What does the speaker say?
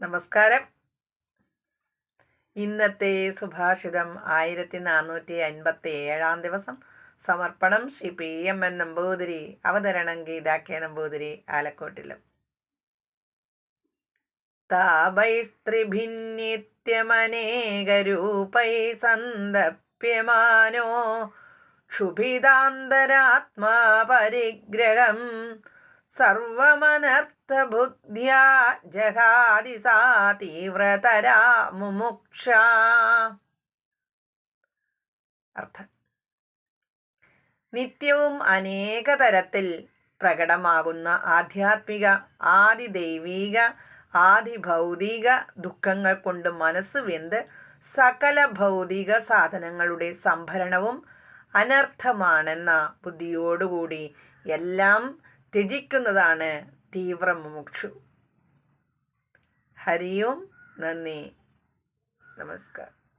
നമസ്കാരം. ഇന്നത്തെ സുഭാഷിതം ആയിരത്തി നാനൂറ്റി അൻപത്തി ഏഴാം ദിവസം. സമർപ്പണം Shri P M N Namboothiri അവതരണം ഗീതാ കെ നമ്പൂതിരി ആലക്കോട്ടിലും. താപൈസ്ത്രിഭിന്നിത്യമനേകരൂപൈ സന്തപ്യമാനോ ക്ഷുഭിതാന്തരാത്മാ പരിഗ്രഹം സർവമനർത്ഥബുദ്ധ്യാ ജഹാതി സാ തീവ്രതരാ മുമുക്ഷ. നിത്യവും അനേക തരത്തിൽ പ്രകടമാകുന്ന ആധ്യാത്മിക ആദിദൈവീക ആദിഭൗതിക ദുഃഖങ്ങൾ കൊണ്ട് മനസ്സ് വെന്ത് സകല ഭൗതിക സാധനങ്ങളുടെ സംഭരണവും അനർത്ഥമാണെന്ന ബുദ്ധിയോടുകൂടി എല്ലാം ത്യജിക്കുന്നതാണ് തീവ്ര മുമുക്ഷു ഹരിയും നന്ദി. നമസ്കാരം.